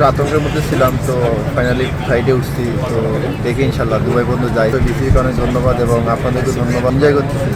আতঙ্কের মধ্যে ছিলাম তো ফাইনালি ফ্লাইটে উঠছি তো দেখে ইনশাল্লাহ দুবাই পর্যন্ত যাই। তো বিসিকে অনেক ধন্যবাদ এবং আপনাদেরকে ধন্যবাদ। এনজয় করতেছি।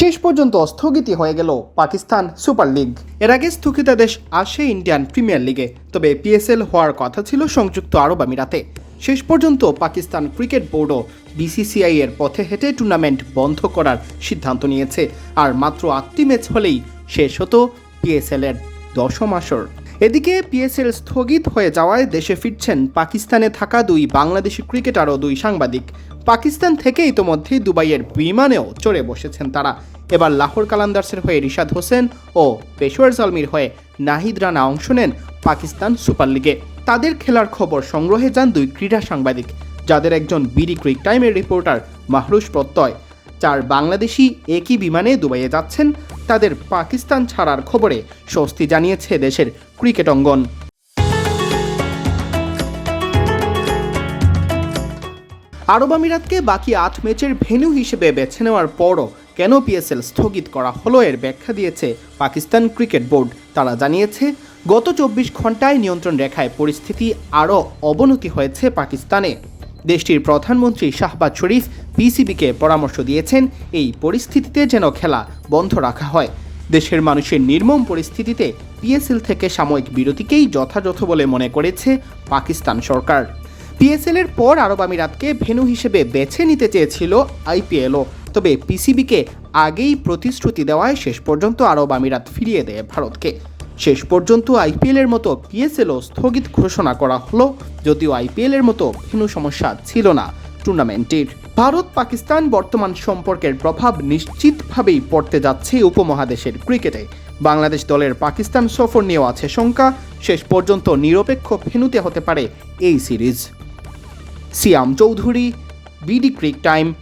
শেষ পর্যন্ত স্থগিতই হয়ে গেল পাকিস্তান সুপার লিগ। এর আগে স্থগিতাদেশ আসে ইন্ডিয়ান প্রিমিয়ার লিগে তবে পিএসএল হওয়ার কথা ছিল সংযুক্ত আরব আমিরাতে। শেষ পর্যন্ত পাকিস্তান ক্রিকেট বোর্ডও বিসিসিআই এর পথে হেঁটে টুর্নামেন্ট বন্ধ করার সিদ্ধান্ত নিয়েছে আর মাত্র আটটি ম্যাচ হলেই শেষ হতো পিএসএল এর দশম আসর। এদিকে পিএসএল স্থগিত হয়ে যাওয়ায় দেশে ফিরছেন পাকিস্তানে থাকা দুই বাংলাদেশি ক্রিকেটার ও দুই সাংবাদিক। পাকিস্তান থেকে ইতোমধ্যেই দুবাইয়ের বিমানেও চড়ে বসেছেন তারা। এবার লাহোর কালান্দার্সের হয়ে রিশাদ হোসেন ও পেশোয়ার জলমির হয়ে নাহিদ রানা অংশ নেন পাকিস্তান সুপার লিগে। তাদের খেলার খবর সংগ্রহে যান দুই ক্রীড়া সাংবাদিক, যাদের একজন বিডি ক্রিক টাইমের রিপোর্টার মাহরুষ প্রত্যয়। চার বাংলাদেশি একই বিমানে দুবাইয়ে যাচ্ছেন তাদের পাকিস্তান ছাড়ার খবরে স্বস্তি জানিয়েছে দেশের ক্রিকেট অঙ্গন। আরব আমিরাতকে বাকি আট ম্যাচের ভেন্যু হিসেবে বেছে নেওয়ার পরও কেন পিএসএল স্থগিত করা হলো এর ব্যাখ্যা দিয়েছে পাকিস্তান ক্রিকেট বোর্ড। তারা জানিয়েছে, গত চব্বিশ ঘন্টায় নিয়ন্ত্রণ রেখায় পরিস্থিতি আরও অবনতি হয়েছে পাকিস্তানে। দেশটির প্রধানমন্ত্রী শাহবাজ শরীফ পিসিবিকে পরামর্শ দিয়েছেন এই পরিস্থিতিতে যেন খেলা বন্ধ রাখা হয়। দেশের মানুষের নির্মম পরিস্থিতিতে পিএসএল থেকে সাময়িক বিরতিকেই যথাযথ বলে মনে করেছে পাকিস্তান সরকার। পিএসএল এর পর আরব আমিরাতকে ভেন্যু হিসেবে বেছে নিতে চেয়েছিল আইপিএলও। তবে পিসিবিকে আগেই প্রতিশ্রুতি দেওয়ায় শেষ পর্যন্ত আরব আমিরাত ফিরিয়ে দেয় ভারতকে। শেষ পর্যন্ত আইপিএল এর মতো পিএসএলও স্থগিত ঘোষণা করা হলো, যদিও আইপিএল এর মতো ভেন্যু সমস্যা ছিল না টুর্নামেন্টের। ভারত পাকিস্তান বর্তমান সম্পর্কের প্রভাব নিশ্চিতভাবেই পড়তে যাচ্ছে উপমহাদেশের ক্রিকেটে। বাংলাদেশ দলের পাকিস্তান সফর নিয়েও আছে শঙ্কা, শেষ পর্যন্ত নিরপেক্ষ ভেন্যুতে হতে পারে এই series. Siam Chowdhury, BD Crictime.